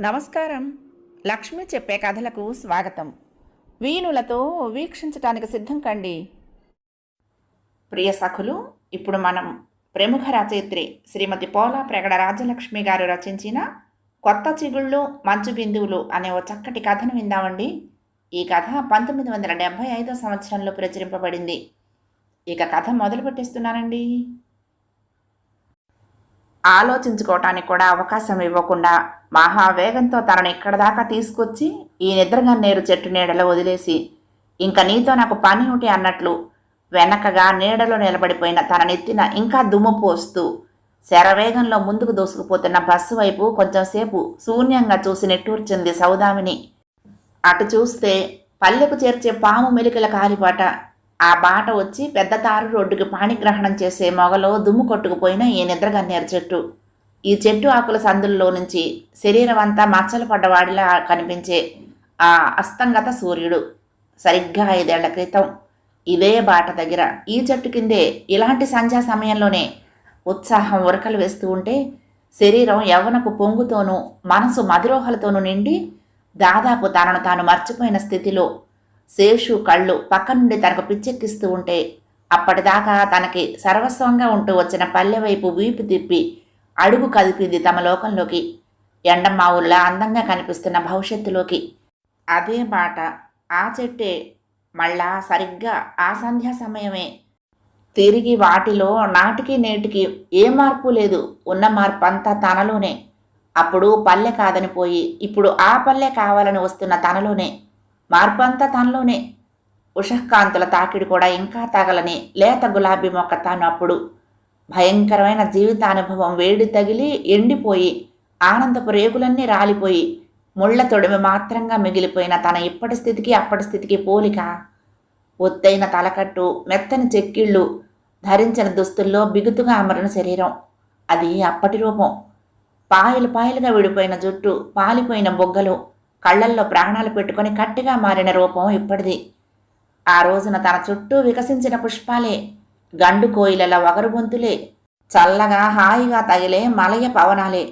నమస్కారం. లక్ష్మి చెప్పే కథలకు స్వాగతం. వీణులతో వీక్షించటానికి సిద్ధం కండి. ప్రియ సఖులు ఇప్పుడు మనం ప్రముఖ రచయిత్రి శ్రీమతి పోలా ప్రగడ రాజలక్ష్మి గారు రచించిన కొత్త చిగుళ్ళు మంచు బిందువులు అనే ఓ చక్కటి కథను విందామండి. ఈ కథ పంతొమ్మిది వందల డెబ్భై ఐదో సంవత్సరంలో ప్రచురింపబడింది. ఇక కథ మొదలు పెట్టేస్తున్నానండి. ఆలోచించుకోవటానికి కూడా అవకాశం ఇవ్వకుండా మహావేగంతో తనను ఇక్కడ దాకా తీసుకొచ్చి ఈ నిద్రగన్నేరు చెట్టు నీడలో వదిలేసి ఇంక నీతో నాకు పని ఒకటి అన్నట్లు వెనకగా నీడలో నిలబడిపోయిన తన నెత్తిన ఇంకా దుమ్ము పోస్తూ శరవేగంలో ముందుకు దూసుకుపోతున్న బస్సు వైపు కొంచెంసేపు శూన్యంగా చూసి నెట్టూర్చింది సౌదామిని. అటు చూస్తే పల్లెకు చేర్చే పాము మెలికల కాలిపాట ఆ బాట వచ్చి పెద్ద తారు రోడ్డుకి పాణిగ్రహణం చేసే మొగలో దుమ్ము కొట్టుకుపోయిన ఈ నిద్రగన్నేరు చెట్టు. ఈ చెట్టు ఆకుల సందుల్లో నుంచి శరీరం అంతా మచ్చలు పడ్డవాడిలా కనిపించే ఆ అస్తంగత సూర్యుడు. సరిగ్గా ఐదేళ్ళ క్రితం ఇదే బాట దగ్గర ఈ చెట్టు కిందే ఇలాంటి సంధ్యా సమయంలోనే ఉత్సాహం ఉరకలు వేస్తూ ఉంటే శరీరం యవ్వనపు పొంగుతోనూ మనసు మధురోహలతోనూ నిండి దాదాపు తనను తాను మర్చిపోయిన స్థితిలో శేషు కళ్ళు పక్క నుండి తనకు పిచ్చెక్కిస్తూ ఉంటే అప్పటిదాకా తనకి సర్వస్వంగా ఉంటూ వచ్చిన పల్లె వైపు వీపు తిప్పి అడుగు కదిపింది తమ లోకంలోకి. ఎండమావుల్లా అందంగా కనిపిస్తున్న భవిష్యత్తులోకి. అదే బాట ఆ చెట్టే మళ్ళా సరిగ్గా ఆ సంధ్యా సమయమే. తిరిగి వాటిలో నాటికి నేటికి ఏ మార్పు లేదు ఉన్న మార్పు అంతా తనలోనే. అప్పుడు పల్లె కాదని పోయి ఇప్పుడు ఆ పల్లె కావాలని వస్తున్న తనలోనే. మార్పు అంతా తనలోనే. ఉషఃకాంతుల తాకిడి కూడా ఇంకా తగలని. లేత గులాబీ మొక్క తాను అప్పుడు. భయంకరమైన జీవితానుభవం వేడి తగిలి ఎండిపోయి ఆనందపు రేకులన్నీ రాలిపోయి ముళ్ళ తొడిమి మాత్రంగా మిగిలిపోయిన తన ఇప్పటి స్థితికి అప్పటి స్థితికి పోలిక. ఒత్తైన తలకట్టు మెత్తని చెక్కిళ్ళు ధరించిన దుస్తుల్లో బిగుతుగా అమరిన శరీరం. అది అప్పటి రూపం. పాయలు పాయలుగా విడిపోయిన జుట్టు పాలిపోయిన బొగ్గలు. కళ్ళల్లో ప్రాణాలు పెట్టుకొని కట్టిగా మారిన రూపం ఇప్పటిది. ఆ రోజున తన చుట్టూ వికసించిన పుష్పాలే గండు కోయిలల వగరుగొంతులే చల్లగా హాయిగా తగిలే మలయ పవనాలే.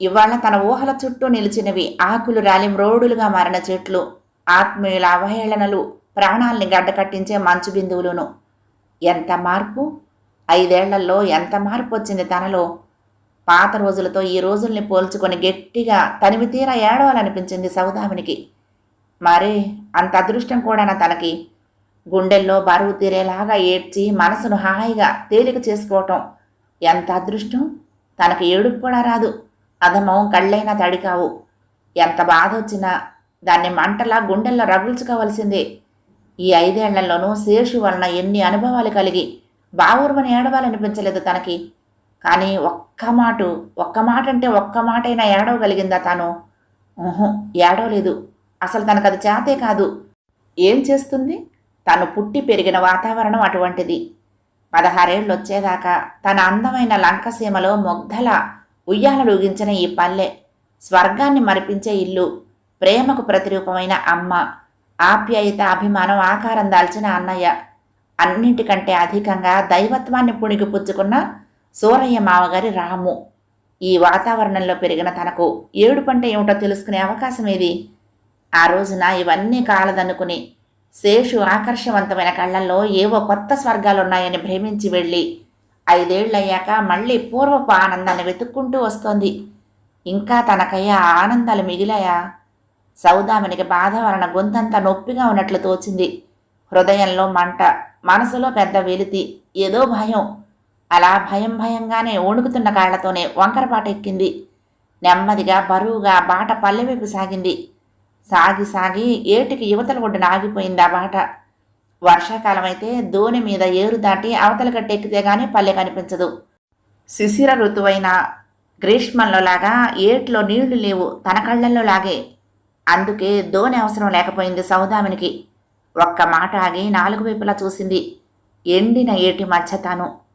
ఇవాళ తన ఊహల చుట్టూ నిలిచినవి ఆకులు రాలి మ్రోడులుగా మారిన చెట్లు ఆత్మీయుల అవహేళనలు ప్రాణాల్ని గడ్డకట్టించే మంచు బిందువులును. ఎంత మార్పు? ఐదేళ్ళలో ఎంత మార్పు వచ్చింది తనలో? పాత రోజులతో ఈ రోజుల్ని పోల్చుకొని గట్టిగా తనివి తీరా ఏడవాలనిపించింది సౌదామినికి. మరే అంత అదృష్టం కూడానా తనకి గుండెల్లో బరువు తీరేలాగా ఏడ్చి మనసును హాయిగా తేలిక చేసుకోవటం. ఎంత అదృష్టం? తనకి ఏడుపు కూడా రాదు. అధమం కళ్ళైనా తడికావు. ఎంత బాధ వచ్చినా దాన్ని మంటలా గుండెల్లో రగుల్చుకోవలసిందే. ఈ ఐదేళ్ళలోనూ శేషు వలన ఎన్ని అనుభవాలు కలిగి బావురుమని ఏడవాలనిపించలేదు తనకి. కానీ ఒక్క మాట ఒక్క మాట అంటే ఒక్క మాటైనా ఏడవగలిగిందా తాను? ఊహు ఏడవలేదు. అసలు తనకు అది చేతే కాదు. ఏం చేస్తుంది? తను పుట్టి పెరిగిన వాతావరణం అటువంటిది. పదహారేళ్ళు వచ్చేదాకా తన అందమైన లంకసీమలో మొగ్ధల ఉయ్యాలలుగించిన ఈ పల్లె స్వర్గాన్ని మరిపించే ఇల్లు ప్రేమకు ప్రతిరూపమైన అమ్మ ఆప్యాయత అభిమానం ఆకారం దాల్చిన అన్నయ్య అన్నింటికంటే అధికంగా దైవత్వాన్ని పుణిగిపుచ్చుకున్న సూరయ్య మామగారి రాము. ఈ వాతావరణంలో పెరిగిన తనకు ఏడు పంట ఏమిటో తెలుసుకునే అవకాశం ఏది ఆ రోజున ఇవన్నీ కాలదనుకుని శేషు ఆకర్షవంతమైన కళ్ళల్లో ఏవో కొత్త స్వర్గాలున్నాయని భ్రమించి వెళ్ళి ఐదేళ్ళయ్యాక మళ్ళీ పూర్వపు ఆనందాన్ని వెతుక్కుంటూ వస్తోంది. ఇంకా తనకయ్యా ఆనందాలు మిగిలాయా? సౌదామనికి బాధ వలన గొంతంతా నొప్పిగా ఉన్నట్లు తోచింది. హృదయంలో మంట మనసులో పెద్ద వెలితి ఏదో భయం. అలా భయం భయంగానే వణుకుతున్న కాళ్ళతోనే వంకరపాట ఎక్కింది. నెమ్మదిగా బరువుగా బాట పల్లెవైపు సాగింది. సాగి సాగి ఏటికి యువతల ఒడ్డున ఆగిపోయింది ఆ బాట. వర్షాకాలం అయితే దోణి మీద ఏరు దాటి అవతల గట్టెక్కితే గానీ పల్లె కనిపించదు. శిశిర ఋతువైన గ్రీష్మంలో లాగా ఏట్లో నీళ్ళు లేవు తన కళ్ళల్లో లాగే అందుకే దోణి అవసరం లేకపోయింది సౌదామినికి. ఒక్క మాట ఆగి నాలుగు వైపులా చూసింది. ఎండిన ఏటి మధ్య తాను.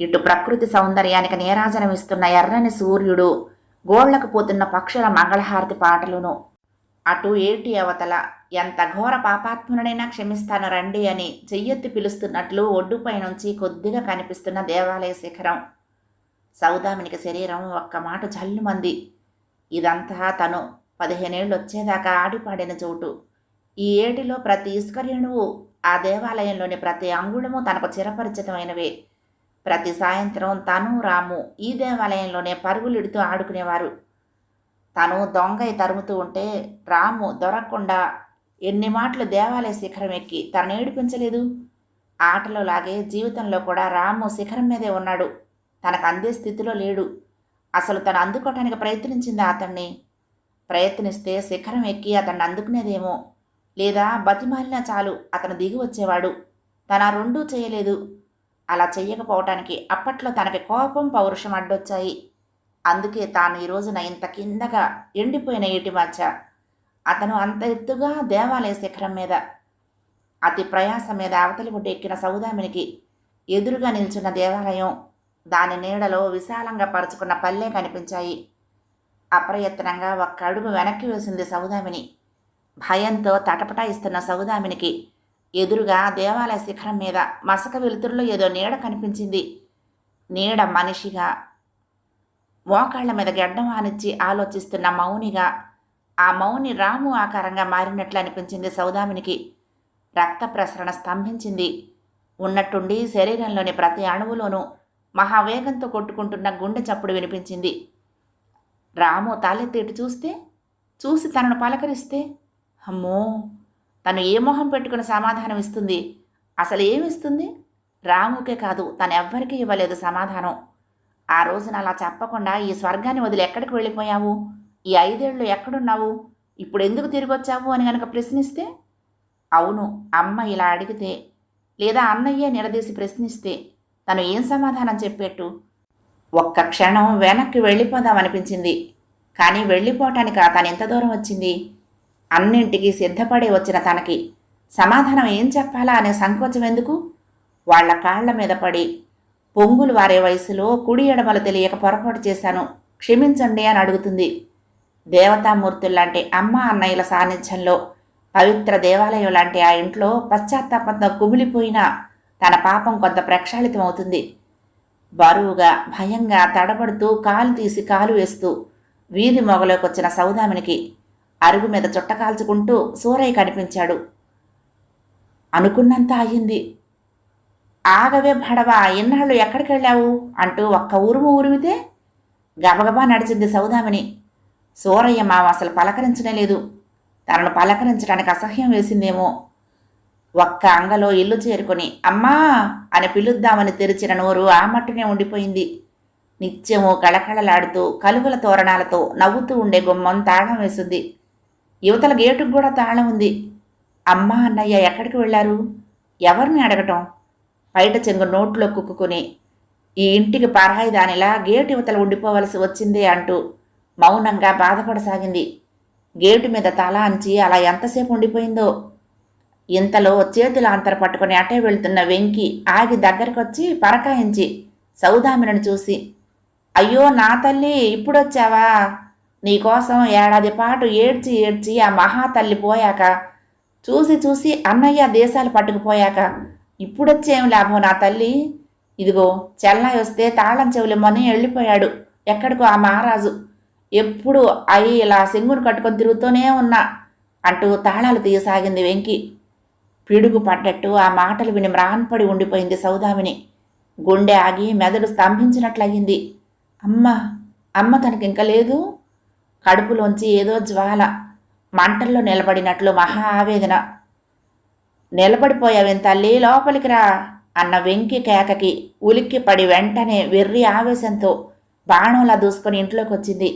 ఇటు ప్రకృతి సౌందర్యానికి నీరాజనం ఇస్తున్న ఎర్రని సూర్యుడు గోళ్ళకు పోతున్న పక్షుల మంగళహారతి పాటలును అటు ఏటి అవతల ఎంత ఘోర పాపాత్మునైనా క్షమిస్తాను రండి అని చెయ్యెత్తి పిలుస్తున్నట్లు ఒడ్డుపై నుంచి కొద్దిగా కనిపిస్తున్న దేవాలయ శిఖరం. సౌదామినికి శరీరం ఒక్క మాట జల్లుమంది. ఇదంతా తను పదిహేనేళ్ళు వచ్చేదాకా ఆడిపాడిన చోటు. ఈ ఏటిలో ప్రతి ఇసుక ఆ దేవాలయంలోని ప్రతి అంగుళము తనకు చిరపరిచితమైనవే. ప్రతి సాయంత్రం తను రాము ఈ దేవాలయంలోనే పరుగులిడుతూ ఆడుకునేవారు. తను దొంగై తరుముతూ ఉంటే రాము దొరకకుండా ఎన్ని మాటలు దేవాలయ శిఖరం ఎక్కి తనను ఏడిపించలేదు. ఆటలో లాగే జీవితంలో కూడా రాము శిఖరం మీదే ఉన్నాడు. తనకు అందే స్థితిలో లేడు. అసలు తను అందుకోవటానికి ప్రయత్నించిందా అతన్ని? ప్రయత్నిస్తే శిఖరం ఎక్కి అతన్ని అందుకునేదేమో. లేదా బతిమాలినా చాలు అతను దిగి వచ్చేవాడు. తన రెండూ చేయలేదు. అలా చెయ్యకపోవటానికి అప్పట్లో తనకి కోపం పౌరుషం అడ్డొచ్చాయి. అందుకే తాను ఈ రోజున ఇంత కిందగా ఎండిపోయిన ఏటి మధ్య అతను అంత ఎత్తుగా దేవాలయ శిఖరం మీద అతి ప్రయాస మీద అవతలి ఒడ్డు ఎక్కిన సౌదామినికి ఎదురుగా నిల్చున్న దేవాలయం దాని నీడలో విశాలంగా పరుచుకున్న పల్లె కనిపించాయి. అప్రయత్నంగా ఒక్క అడుగు వెనక్కి వేసింది సౌదామిని. భయంతో తటపటాయిస్తున్న సౌదామినికి ఎదురుగా దేవాలయ శిఖరం మీద మసక వెలుతురులో ఏదో నీడ కనిపించింది. నీడ మనిషిగా మోకాళ్ళ మీద గెడ్డం ఆనిచ్చి ఆలోచిస్తున్న మౌనిగా ఆ మౌని రాము ఆకారంగా మారినట్లు అనిపించింది సౌదామినికి. రక్త ప్రసరణ స్తంభించింది. ఉన్నట్టుండి శరీరంలోని ప్రతి అణువులోనూ మహావేగంతో కొట్టుకుంటున్న గుండె చప్పుడు వినిపించింది. రాము తాలెత్తేటి చూస్తే చూసి తనను పలకరిస్తే అమ్మో! తను ఏ మొహం పెట్టుకుని సమాధానం ఇస్తుంది? అసలు ఏమిస్తుంది రాముకే కాదు తను ఎవ్వరికీ ఇవ్వలేదు సమాధానం. ఆ రోజున అలా చెప్పకుండా ఈ స్వర్గాన్ని వదిలి ఎక్కడికి వెళ్ళిపోయావు? ఈ ఐదేళ్ళు ఎక్కడున్నావు? ఇప్పుడు ఎందుకు తిరిగి వచ్చావు అని గనక ప్రశ్నిస్తే? అవును అమ్మ ఇలా అడిగితే లేదా అన్నయ్య నిలదీసి ప్రశ్నిస్తే తను ఏం సమాధానం చెప్పేట్టు? ఒక్క క్షణం వెనక్కి వెళ్ళిపోదామనిపించింది. కానీ వెళ్ళిపోవటానికి తను ఎంత దూరం వచ్చింది? అన్నింటికి సిద్ధపడి వచ్చిన తనకి సమాధానం ఏం చెప్పాలా అనే సంకోచం ఎందుకు? వాళ్ళ కాళ్ళ మీద పడి పొంగులు వారే వయసులో కుడి ఎడమలు తెలియక పొరపాటు చేశాను. క్షమించండి అని అడుగుతుంది. దేవతామూర్తుల్లాంటి అమ్మ అన్నయ్యల సాన్నిధ్యంలో పవిత్ర దేవాలయం లాంటి ఆ ఇంట్లో పశ్చాత్తాపంతో కుమిలిపోయిన తన పాపం కొంత ప్రక్షాళితమవుతుంది. బరువుగా భయంగా తడబడుతూ కాలు తీసి కాలు వేస్తూ వీధి మొగలోకి వచ్చిన సౌదామినికి అరుగు మీద చుట్ట కాల్చుకుంటూ సూరయ్య కనిపించాడు. అనుకున్నంత అయ్యింది. ఆగవే భడవా ఎన్నాళ్ళు ఎక్కడికి వెళ్ళావు? అంటూ ఒక్క ఉరుము ఉరిమితే గబగబా నడిచింది సౌదామిని. సూరయ్య మామ అసలు పలకరించనే లేదు. తనను పలకరించడానికి అసహ్యం వేసిందేమో. ఒక్క అంగలో ఇల్లు చేరుకొని అమ్మా అని పిలుద్దామని తెరిచిన నోరు ఆ మట్టునే ఉండిపోయింది. నిత్యము కళకళలాడుతూ కలువల తోరణాలతో నవ్వుతూ ఉండే గుమ్మం తాళం వేసింది. యువతల గేటుకు కూడా తాళం ఉంది. అమ్మా అన్నయ్య ఎక్కడికి వెళ్ళారు? ఎవరిని అడగటం? బయట చెంగు నోట్లో కుక్కుని ఈ ఇంటికి పరాయి దానిలా గేటు యువతలు ఉండిపోవలసి వచ్చిందే అంటూ మౌనంగా బాధపడసాగింది. గేటు మీద తల అంచి అలా ఎంతసేపు ఉండిపోయిందో? ఇంతలో చేతుల అంతర పట్టుకుని అటే వెళ్తున్న వెంకి ఆగి దగ్గరకొచ్చి పరకాయించి సౌదామినను చూసి అయ్యో నా తల్లి ఇప్పుడొచ్చావా? నీకోసం ఏడాది పాటు ఏడ్చి ఏడ్చి ఆ మహాతల్లి పోయాక చూసి చూసి అన్నయ్య దేశాలు పట్టుకుపోయాక ఇప్పుడొచ్చేం లాభం నా తల్లి? ఇదిగో చెల్లాయి వస్తే తాళం చెవులేమని వెళ్ళిపోయాడు ఎక్కడికో ఆ మహారాజు. ఎప్పుడు అయి ఇలా సింగును కట్టుకొని తిరుగుతూనే ఉన్నా అంటూ తాళాలు తీయసాగింది వెంకి. పిడుగు పడ్డట్టు ఆ మాటలు విని మ్రాన్పడి ఉండిపోయింది సౌదామిని. గుండె ఆగి మెదడు స్తంభించినట్లయింది. అమ్మ అమ్మ తనకి ఇంకా లేదు? కడుపులోంచి ఏదో జ్వాల మంటల్లో నిలబడినట్లు మహా ఆవేదన. నిలబడిపోయావేం తల్లి లోపలికి రా అన్న వెంకి కేకకి ఉలిక్కి పడి వెంటనే వెర్రి ఆవేశంతో బాణంలా దూసుకొని ఇంట్లోకి వచ్చింది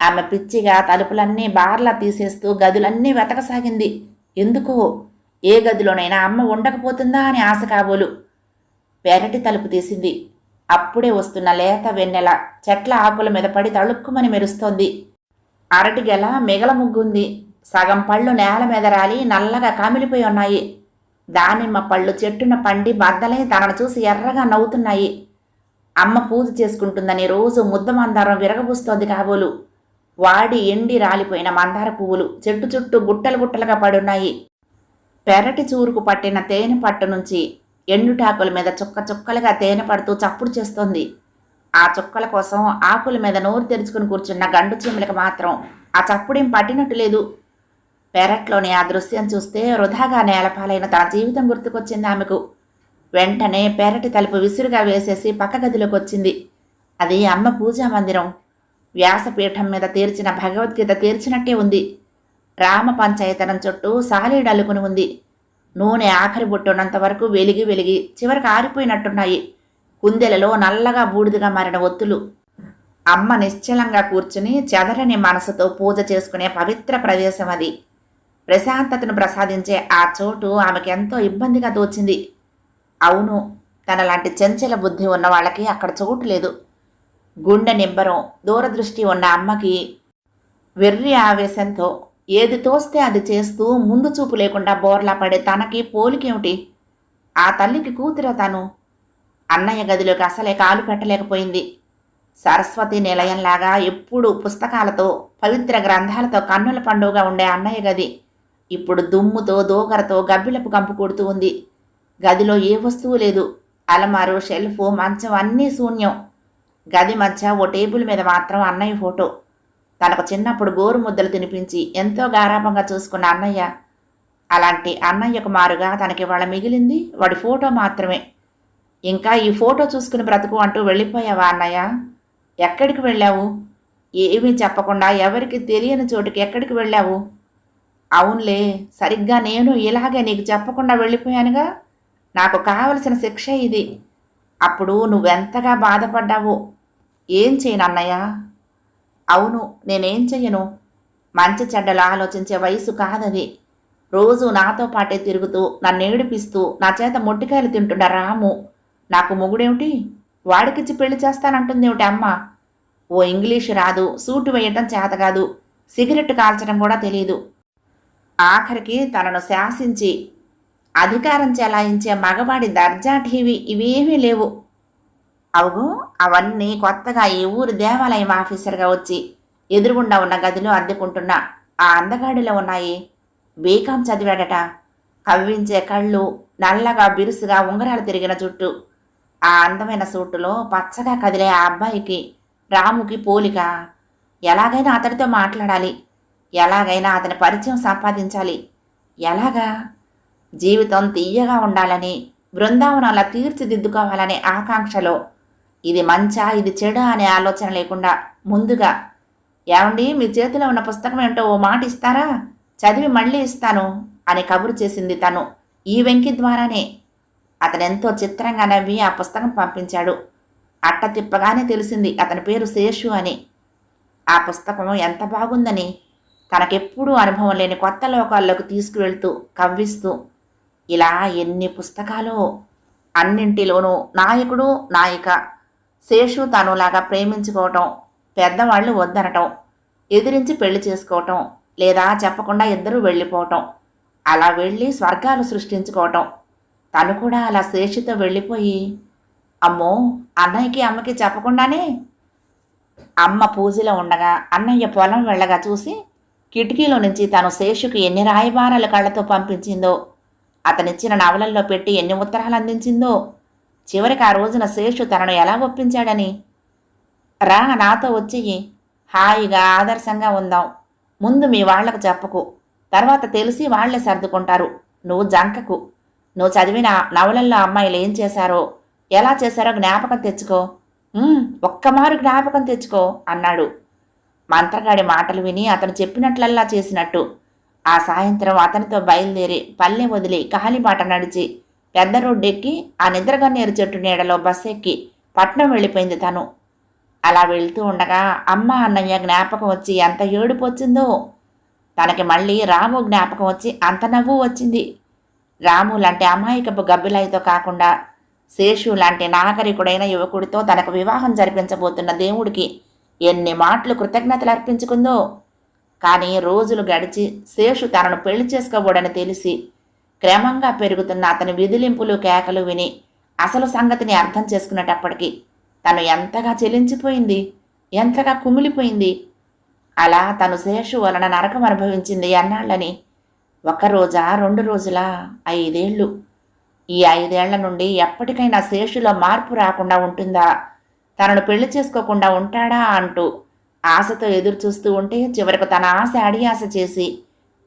ఆమె పిచ్చిగా తలుపులన్నీ బార్లా తీసేస్తూ గదులన్నీ వెతకసాగింది. ఎందుకు? ఏ గదిలోనైనా అమ్మ ఉండకపోతుందా అని ఆశ కాబోలు. పెరటి తలుపు తీసింది. అప్పుడే వస్తున్న లేత వెన్నెల చెట్ల ఆకుల మీద పడి తళుక్కుమని మెరుస్తోంది. అరటి గెల మిగల ముగ్గుంది. సగం పళ్ళు నేల మీద రాలి నల్లగా కామిలిపోయి ఉన్నాయి. దానిమ్మ పళ్ళు చెట్టున పండి బద్దలై తనను చూసి ఎర్రగా నవ్వుతున్నాయి. అమ్మ పూజ చేసుకుంటుందని రోజు ముద్ద మందారం విరగబూస్తోంది కాబోలు. వాడి ఎండి రాలిపోయిన మందార పువ్వులు చెట్టు చుట్టూ గుట్టలు గుట్టలుగా పడున్నాయి. పెరటి చూరుకు పట్టిన తేనె పట్టు నుంచి ఎండుటాకుల మీద చుక్క చుక్కలుగా తేనె పడుతూ చప్పుడు చేస్తోంది. ఆ చుక్కల కోసం ఆకుల మీద నోరు తెరుచుకుని కూర్చున్న గండు చీమలకు మాత్రం ఆ చప్పుడేం పట్టినట్టు లేదు. పెరట్లోని ఆ దృశ్యం చూస్తే వృధాగా నేలపాలైన తన జీవితం గుర్తుకొచ్చింది ఆమెకు. వెంటనే పెరటి తలుపు విసురుగా వేసేసి పక్క గదిలోకి వచ్చింది. అది అమ్మ పూజా మందిరం. వ్యాసపీఠం మీద తీర్చిన భగవద్గీత తీర్చినట్టే ఉంది. రామ పంచాయతనం చుట్టూ సాలీడు అల్లుకుని ఉంది. నూనె ఆఖరి బొట్టున్నంత వరకు వెలిగి వెలిగి చివరికి ఆరిపోయినట్టున్నాయి. కుందెలలో నల్లగా బూడిదగా మారిన ఒత్తులు. అమ్మ నిశ్చలంగా కూర్చుని చెదరని మనసుతో పూజ చేసుకునే పవిత్ర ప్రదేశం అది. ప్రశాంతతను ప్రసాదించే ఆ చోటు ఆమెకు ఎంతో ఇబ్బందిగా తోచింది. అవును తన లాంటి చంచల బుద్ధి ఉన్న వాళ్ళకి అక్కడ చోటు లేదు. గుండె నింబరం దూరదృష్టి ఉన్న అమ్మకి వెర్రి ఆవేశంతో ఏది తోస్తే అది చేస్తూ ముందు చూపు లేకుండా బోర్లా పడే తనకి పోలికేమిటి? ఆ తల్లికి కూతురా తను? అన్నయ్య గదిలోకి అసలే కాలు పెట్టలేకపోయింది. సరస్వతి నిలయంలాగా ఎప్పుడూ పుస్తకాలతో పవిత్ర గ్రంథాలతో కన్నుల పండుగగా ఉండే అన్నయ్య గది ఇప్పుడు దుమ్ముతో దోగరతో గబ్బిలపు కంపు కొడుతూ ఉంది. గదిలో ఏ వస్తువు లేదు. అలమారు షెల్ఫ్ మంచం అన్నీ శూన్యం. గది మధ్య ఓ టేబుల్ మీద మాత్రం అన్నయ్య ఫోటో. తనకు చిన్నప్పుడు గోరు ముద్దలు తినిపించి ఎంతో గారాభంగా చూసుకున్న అన్నయ్య. అలాంటి అన్నయ్యకు మారుగా తనకి వాళ్ళ మిగిలింది వాడి ఫోటో మాత్రమే. ఇంకా ఈ ఫోటో చూసుకుని బ్రతుకు అంటూ వెళ్ళిపోయావా అన్నయ్య? ఎక్కడికి వెళ్ళావు? ఏమీ చెప్పకుండా ఎవరికి తెలియని చోటుకి ఎక్కడికి వెళ్ళావు? అవునులే సరిగ్గా నేను ఇలాగే నీకు చెప్పకుండా వెళ్ళిపోయానుగా? నాకు కావలసిన శిక్ష ఇది. అప్పుడు నువ్వెంతగా బాధపడ్డావో ఏం చేయను అన్నయ్య? అవును నేనేం చెయ్యను? మంచి చెడ్డలు ఆలోచించే వయసు కాదది. రోజు నాతో పాటే తిరుగుతూ నన్ను ఏడిపిస్తూ నా చేత మొట్టికాయలు తింటున్న రాము. నాకు మొగుడేమిటి? వాడికిచ్చి పెళ్ళి చేస్తానంటుందేమిటి అమ్మ? ఓ ఇంగ్లీషు రాదు సూటు వేయటం చేత కాదు సిగరెట్ కాల్చడం కూడా తెలియదు ఆఖరికి తనను శాసించి అధికారం చెలాయించే మగవాడి దర్జా టీవీ ఇవేమీ లేవు. అవును అవన్నీ కొత్తగా ఈ ఊరు దేవాలయం ఆఫీసర్గా వచ్చి ఎదురుగుండా ఉన్న గదిలో అద్దెకుంటున్న ఆ అందగాడిలో ఉన్నాయి. బీకాం చదివాడట. కవ్వించే కళ్ళు నల్లగా బిరుసుగా ఉంగరాలు తిరిగిన జుట్టు. ఆ అందమైన సూటులో పచ్చగా కదిలే ఆ అబ్బాయికి రాముకి పోలిక. ఎలాగైనా అతడితో మాట్లాడాలి. ఎలాగైనా అతని పరిచయం సంపాదించాలి. ఎలాగా? జీవితం తీయగా ఉండాలని బృందావనంలా తీర్చిదిద్దుకోవాలనే ఆకాంక్షలో. ఇది మంచా ఇది చెడు అనే ఆలోచన లేకుండా ముందుగా. ఏమండి మీ చేతిలో ఉన్న పుస్తకం ఏంటో ఓ మాట ఇస్తారా? చదివి మళ్ళీ ఇస్తాను అని కబురు చేసింది తను. ఈ వెంకి ద్వారానే. అతనెంతో చిత్రంగా నవ్వి ఆ పుస్తకం పంపించాడు. అట్ట తిప్పగానే తెలిసింది అతని పేరు శేషు అని. ఆ పుస్తకం ఎంత బాగుందని. తనకెప్పుడూ అనుభవం లేని కొత్త లోకాల్లోకి తీసుకువెళ్తూ కవ్విస్తూ ఇలా ఎన్ని పుస్తకాలు? అన్నింటిలోనూ నాయకుడు నాయిక. శేషు తనులాగా ప్రేమించుకోవటం పెద్దవాళ్ళు వద్దనటం ఎదిరించి పెళ్ళి చేసుకోవటం లేదా చెప్పకుండా ఇద్దరూ వెళ్ళిపోవటం అలా వెళ్ళి స్వర్గాలు సృష్టించుకోవటం తను కూడా అలా శేషుతో వెళ్ళిపోయి అమ్మో అన్నయ్యకి అమ్మకి చెప్పకుండానే అమ్మ పూజలో ఉండగా అన్నయ్య పొలం వెళ్ళగా చూసి కిటికీలో నుంచి తను శేషుకి ఎన్ని రాయబారాల కళ్ళతో పంపించిందో అతనిచ్చిన నవలల్లో పెట్టి ఎన్ని ఉత్తరాలు అందించిందో చివరికి ఆ రోజున శేషు తనను ఎలా ఒప్పించాడని. రా నాతో వచ్చి హాయిగా ఆదర్శంగా ఉందాం. ముందు మీ వాళ్ళకు చెప్పకు. తర్వాత తెలిసి వాళ్ళే సర్దుకుంటారు. నువ్వు జంకకు నువ్వు చదివిన నవలల్లో అమ్మాయిలు ఏం చేశారో ఎలా చేశారో జ్ఞాపకం తెచ్చుకో. ఒక్కమారు జ్ఞాపకం తెచ్చుకో అన్నాడు. మంత్రగాడి మాటలు విని అతను చెప్పినట్లల్లా చేసినట్టు. ఆ సాయంత్రం అతనితో బయలుదేరి పల్లె వదిలి కహలిబాట నడిచి పెద్ద రోడ్డెక్కి ఆ నిద్రగన్నేరు చెట్టు నీడలో బస్ ఎక్కి పట్నం వెళ్ళిపోయింది తను. అలా వెళ్తూ ఉండగా అమ్మ అన్నయ్య జ్ఞాపకం వచ్చి ఎంత ఏడుపు వచ్చిందో. తనకి మళ్ళీ రాము జ్ఞాపకం వచ్చి అంత నవ్వు వచ్చింది. రాము లాంటి అమాయకపు గబ్బిలాయితో కాకుండా శేషు లాంటి నాగరికుడైన యువకుడితో తనకు వివాహం జరిపించబోతున్న దేవుడికి ఎన్ని మాటలు కృతజ్ఞతలు అర్పించుకుందో. కానీ రోజులు గడిచి శేషు తనను పెళ్ళి చేసుకోబోడని తెలిసి క్రమంగా పెరుగుతున్న అతని విదిలింపులు కేకలు విని అసలు సంగతిని అర్థం చేసుకునేటప్పటికీ తను ఎంతగా చెలించిపోయింది ఎంతగా కుమిలిపోయింది. అలా తను శేషు వలన నరకం అనుభవించింది అన్నాళ్ళని ఒక రోజా రెండు రోజులా? ఐదేళ్ళు. ఈ ఐదేళ్ళ నుండి ఎప్పటికైనా శేషులో మార్పు రాకుండా ఉంటుందా? తనను పెళ్ళి చేసుకోకుండా ఉంటాడా అంటూ ఆశతో ఎదురు చూస్తూ ఉంటే చివరకు తన ఆశ అడియాశ చేసి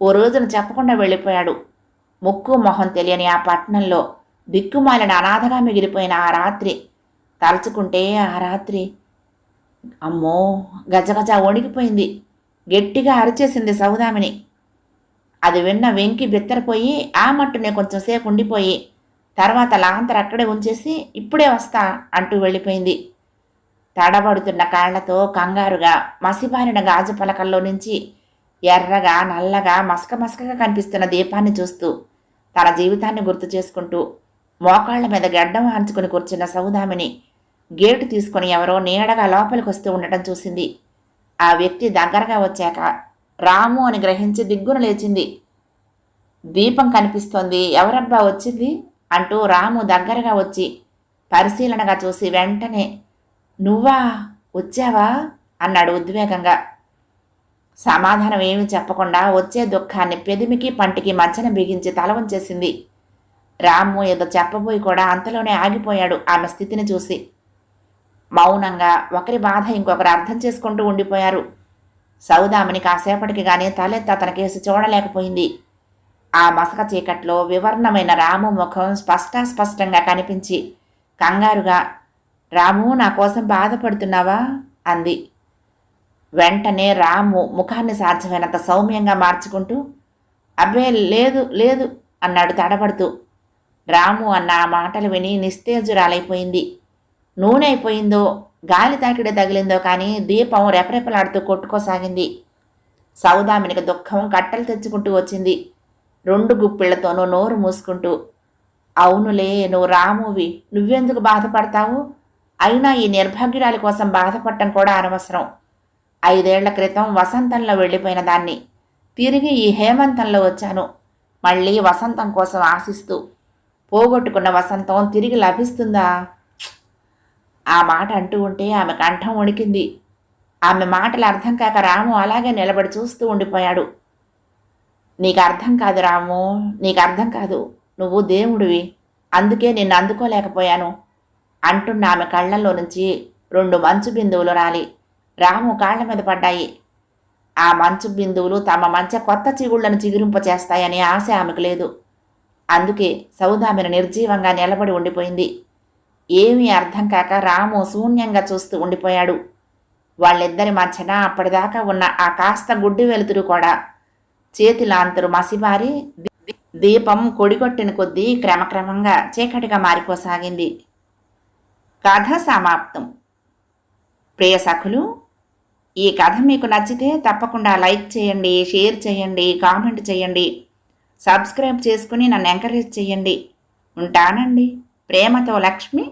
ఓ రోజున చెప్పకుండా వెళ్ళిపోయాడు. ముక్కు మొహం తెలియని ఆ పట్టణంలో దిక్కుమాలిన అనాథగా మిగిలిపోయిన ఆ రాత్రి. తలుచుకుంటే ఆ రాత్రి అమ్మో! గజగజ వణికిపోయింది. గట్టిగా అరిచేసింది సౌదామిని. అది విన్న వెంకి బిత్తరపోయి ఆ మట్టునే కొంచెం సేపు ఉండిపోయి తర్వాత లాంతర్ అక్కడే ఉంచేసి ఇప్పుడే వస్తా అంటూ వెళ్ళిపోయింది. తడబడుతున్న కాళ్ళతో కంగారుగా మసిబారిన గాజు పలకల్లో నుంచి ఎర్రగా నల్లగా మసక మసకగా కనిపిస్తున్న దీపాన్ని చూస్తూ తన జీవితాన్ని గుర్తు చేసుకుంటూ మోకాళ్ళ మీద గడ్డం ఆంచుకుని కూర్చున్న సౌదామిని గేటు తీసుకుని ఎవరో నీడగా లోపలికి వస్తూ ఉండటం చూసింది. ఆ వ్యక్తి దగ్గరగా వచ్చాక రాము అని గ్రహించి దిగ్గున లేచింది. దీపం కనిపిస్తోంది. ఎవరబ్బా వచ్చింది? అంటూ రాము దగ్గరగా వచ్చి పరిశీలనగా చూసి వెంటనే నువ్వా? వచ్చావా? అన్నాడు ఉద్వేగంగా. సమాధానం ఏమీ చెప్పకుండా వచ్చే దుఃఖాన్ని పెదిమికి పంటికి మధ్యన బిగించి తల వంచేసింది రాము ఏదో చెప్పబోయి కూడా అంతలోనే ఆగిపోయాడు ఆమె స్థితిని చూసి. మౌనంగా ఒకరి బాధ ఇంకొకరు అర్థం చేసుకుంటూ ఉండిపోయారు. సౌదామని కాసేపటికి గానీ తలెత్త తన కేసు చూడలేకపోయింది. ఆ మసక చీకట్లో వివర్ణమైన రాము ముఖం స్పష్టాస్పష్టంగా కనిపించి కంగారుగా రాము నా కోసం బాధపడుతున్నావా? అంది. వెంటనే రాము ముఖాన్ని సాధ్యమైనంత సౌమ్యంగా మార్చుకుంటూ అబ్బే లేదు లేదు అన్నాడు తడబడుతూ. రాము అన్న ఆ మాటలు విని నిస్తేజురాలైపోయింది. నూనె అయిపోయిందో గాలి తాకిడి తగిలిందో కానీ దీపం రెపరెపలాడుతూ కొట్టుకోసాగింది. సౌదామినికి దుఃఖం కట్టలు తెచ్చుకుంటూ వచ్చింది. రెండు గుప్పిళ్ళతోనూ నోరు మూసుకుంటూ అవునులే నువ్వు రామువి నువ్వెందుకు బాధపడతావు? అయినా ఈ నిర్భాగ్యురాలి కోసం బాధపడటం కూడా అనవసరం. ఐదేళ్ళ క్రితం వసంతంలో వెళ్ళిపోయిన దాన్ని. తిరిగి ఈ హేమంతంలో వచ్చాను. మళ్ళీ వసంతం కోసం ఆశిస్తూ పోగొట్టుకున్న వసంతం తిరిగి లభిస్తుందా? ఆ మాట అంటూ ఉంటే ఆమె కంఠం వణికింది. ఆమె మాటలు అర్థం కాక రాము అలాగే నిలబడి చూస్తూ ఉండిపోయాడు. నీకు అర్థం కాదు రాము నీకు అర్థం కాదు. నువ్వు దేవుడివి. అందుకే నిన్ను అందుకోలేకపోయాను. అంటున్న ఆమె కళ్ళల్లో నుంచి రెండు మంచు బిందువులు రాలి. రాము కాళ్ళ మీద పడ్డాయి. ఆ మంచు బిందువులు తమ మంచ కొత్త చిగుళ్ళను చిగురింప చేస్తాయనే ఆశ ఆమెకు లేదు. అందుకే సౌదామెను నిర్జీవంగా నిలబడి ఉండిపోయింది. ఏమీ అర్థం కాక రాము శూన్యంగా చూస్తూ ఉండిపోయాడు. వాళ్ళిద్దరి మధ్యన అప్పటిదాకా ఉన్న ఆ కాస్త గుడ్డి వెలుతురు కూడా. చేతిలాంతరు మసిబారి దీపం కొడిగొట్టిన కొద్దీ క్రమక్రమంగా చీకటిగా మారిపోసాగింది. కథ సమాప్తం. ప్రియ సఖులు ఈ కథ మీకు నచ్చితే తప్పకుండా లైక్ చేయండి షేర్ చేయండి కామెంట్ చేయండి. సబ్స్క్రైబ్ చేసుకుని నన్ను ఎంకరేజ్ చేయండి. ఉంటానండి. ప్రేమతో లక్ష్మి.